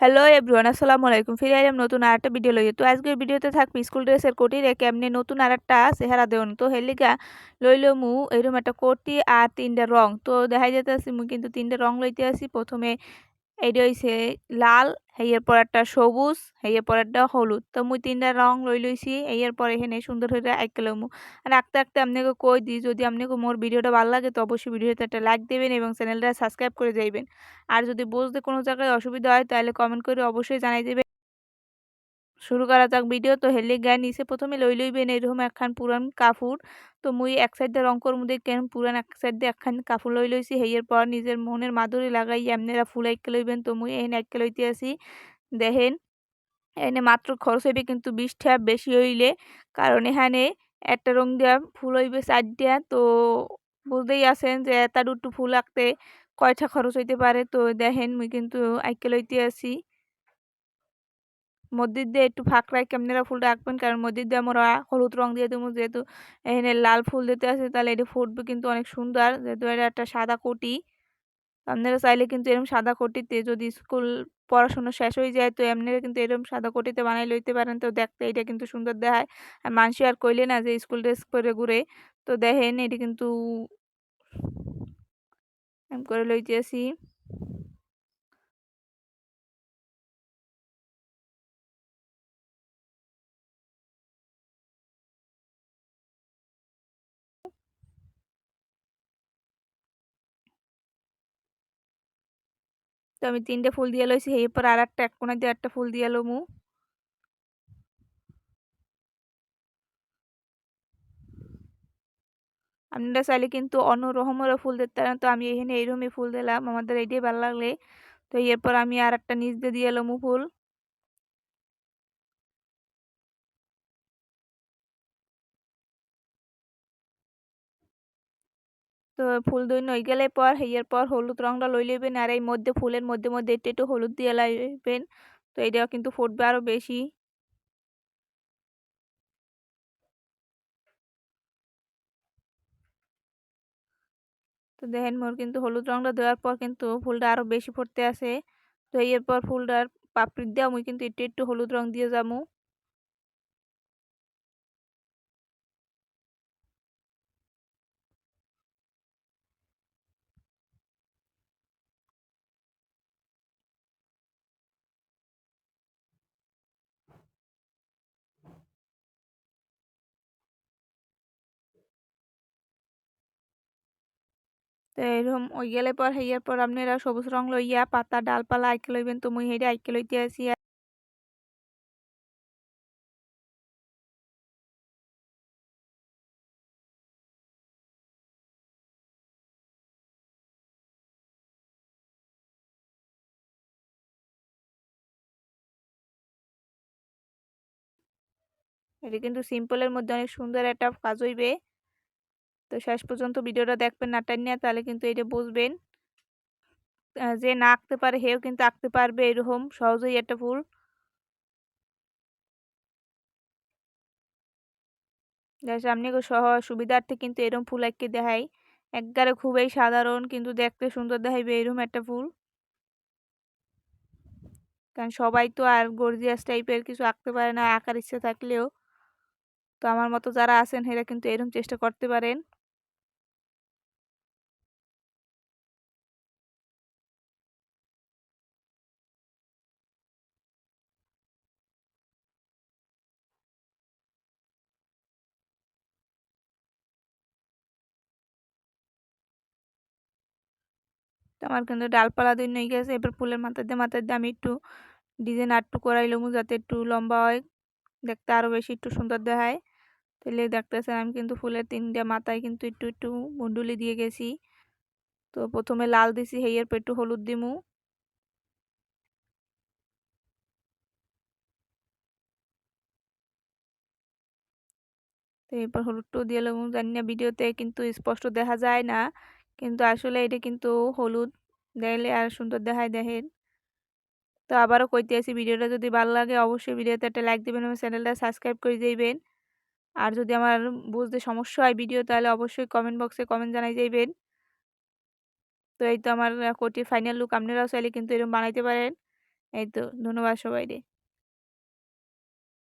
Hello everyone আসসালামু আলাইকুম। ফিরে আইলাম নতুন আর একটা ভিডিও লইয়ে। তো আজকের ভিডিওতে থাকবে স্কুল ড্রেসের কোটি রে এমনি নতুন আর একটা চেহারা দেওয়ান। তো হেলিকা লইল মু এরকম একটা কোটি আর তিনটা রং। তো দেখা যেতে আসি মু কিন্তু তিনটা রং লইতে আসি। প্রথমে এইটা হইছে লাল হেয়ের পর একটা সবুজ হেয়ের পর একটা হলুদ। তো মুই তিনটা রং লই লইছি এর পর এখানে সুন্দর হয়ে আঁকে লমু আর আঁকতে আঁকতে আপনাকে কই দিই, যদি আপনাকে মোর ভিডিওটা ভালো লাগে তো অবশ্যই ভিডিওতে একটা লাইক দেবেন এবং চ্যানেলটা সাবস্ক্রাইব করে যাইবেন। আর যদি বুঝতে কোনো জায়গায় অসুবিধা হয় তাহলে কমেন্ট করে অবশ্যই জানাই দেবেন। শুরু করা যাক ভিডিও। তো হেলে গায়ে নিচে প্রথমে লই লইবেন এরকম একখান পুরান কাপড়। তো মুই এক সাইড দিয়ে রং করব কেন পুরান এক সাইড দিয়ে একখান কাপড় লই লইছি। হেয়ের পর নিজের মনের মাধুরী লাগাই এমনেরা ফুল একে লইবেন। তো মুই এনে একে লইতে আসি। দেখেন এনে মাত্র খরচ হইবে কিন্তু বিশ টাকা বেশি হইলে। কারণ এখানে একটা রং দেওয়া ফুল হইবে চার দিয়া তো বুঝতেই আছেন যে এটা দুটো ফুল আঁকতে কয়টা খরচ হইতে পারে। তো দেখেন, মুই কিন্তু আইকে লইতে আসি। মধ্যে দিয়ে একটু ফাঁক রাখি আপনারা ফুলটা আঁকবেন? কারণ মধ্যে দিয়ে আমরা হলুদ রং দিয়ে দেবো, যেহেতু এখানে লাল ফুল দিতে আছে, তাহলে এটা ফুটবে কিন্তু অনেক সুন্দর। যেহেতু এটা একটা সাদা কোটি, আপনারা চাইলে কিন্তু এরকম সাদা কোটিতে যদি স্কুল পড়াশোনা শেষ হয়ে যায়, তো এমনিরা কিন্তু এরকম সাদা কোটিতে বানাই লইতে পারেন। তো দেখতে এটা কিন্তু সুন্দর দেখায়। আর মানুষ আর কইলে না যে স্কুল ড্রেস করে ঘুরে, তো দেখেন এটি কিন্তু করে লইতে আসি তো আমি তিনটে ফুল দিয়ে লইছি এরপর আর একটা এক কোনা দিয়ে একটা ফুল দিয়ে লমু। আপনারা চাইলে কিন্তু অন্য রকমেরও ফুল দিতে পারেন। তো আমি এখানে এইরকমই ফুল দিলাম, আমাদের এইটাই ভালো লাগলে। তো এরপর আমি আর একটা নিচ দিয়ে দিয়ে লমু ফুল। তো ফুল দুই নই গেলে পর হেয়ার পর হলুদ রংটা লই লইবেন আর এই মধ্যে ফুলের মধ্যে মধ্যে একটু একটু হলুদ দিয়ে লাইবেন। তো এইটাও কিন্তু ফুটবে আরও বেশি। তো দেখেন মোর কিন্তু হলুদ রংটা দেওয়ার পর কিন্তু ফুলটা আরও বেশি ফুটতে আসে তো এরপর ফুলটার পাপড়ি দেওয়া মুই কিন্তু একটু একটু হলুদ রং দিয়ে যাব। তো এরকম ওই গেলে পর হেয়ার পর আপনি আপনারা সবুজ রং লইয়া পাতা, ডালপালা আইকে লইবেন, তো মুই হেডে আইকে লইতে আসি। এটা কিন্তু সিম্পলের মধ্যে অনেক সুন্দর একটা কাজ হইবে। তো শেষ পর্যন্ত ভিডিওটা দেখবেন না টাইনিয়া তাহলে কিন্তু এটা বুঝবেন যে না আঁকতে পারে হেও কিন্তু আঁকতে পারবে এরকম সহজেই একটা ফুল সামনে সহ সুবিধার্থে কিন্তু এরকম ফুল একে দেখাই। একবারে খুবই সাধারণ, কিন্তু দেখতে সুন্দর দেখাইবে এরকম একটা ফুল। কারণ সবাই তো আর গর্জিয়াস টাইপের কিছু আঁকতে পারে না, আঁকার ইচ্ছে থাকলেও। তো আমার মতো যারা আছেন, এরা কিন্তু এরকম চেষ্টা করতে পারেন। তো আমার কিন্তু ডালপালা দিন হয়ে গেছে, এবার ফুলের মাথা দিয়ে মাথা দিয়ে আমি একটু ডিজাইন আটটু করাইলাম যাতে একটু লম্বা হয়, দেখতে আরও বেশি একটু সুন্দর দেখায়। তাহলে দেখতেছেন আমি কিন্তু ফুলের তিনটা মাথায় কিন্তু একটু একটু মুন্ডুলি দিয়ে গেছি। তো প্রথমে লাল দিছি হেয়ের পর একটু হলুদ দিমু। তো এরপর হলুদটাও দিয়ে লবণ জানি না ভিডিওতে কিন্তু স্পষ্ট দেখা যায় না। কিন্তু আসলে এটা কিন্তু হলুদ দেখলে আর সুন্দর দেখায় দেখেন। তো আবারও কইতে আসি ভিডিওটা যদি ভালো লাগে অবশ্যই ভিডিওতে একটা লাইক দেবেন এবং চ্যানেলটা সাবস্ক্রাইব করে দিবেন। আর যদি আমার বুঝতে সমস্যা হয় ভিডিও তাহলে অবশ্যই কমেন্ট বক্সে কমেন্ট জানাই যাইবেন তো এই তো আমার কোটির ফাইনাল লুক আপনারাও চাইলে কিন্তু এরকম বানাইতে পারেন। এই তো, ধন্যবাদ সবাইরে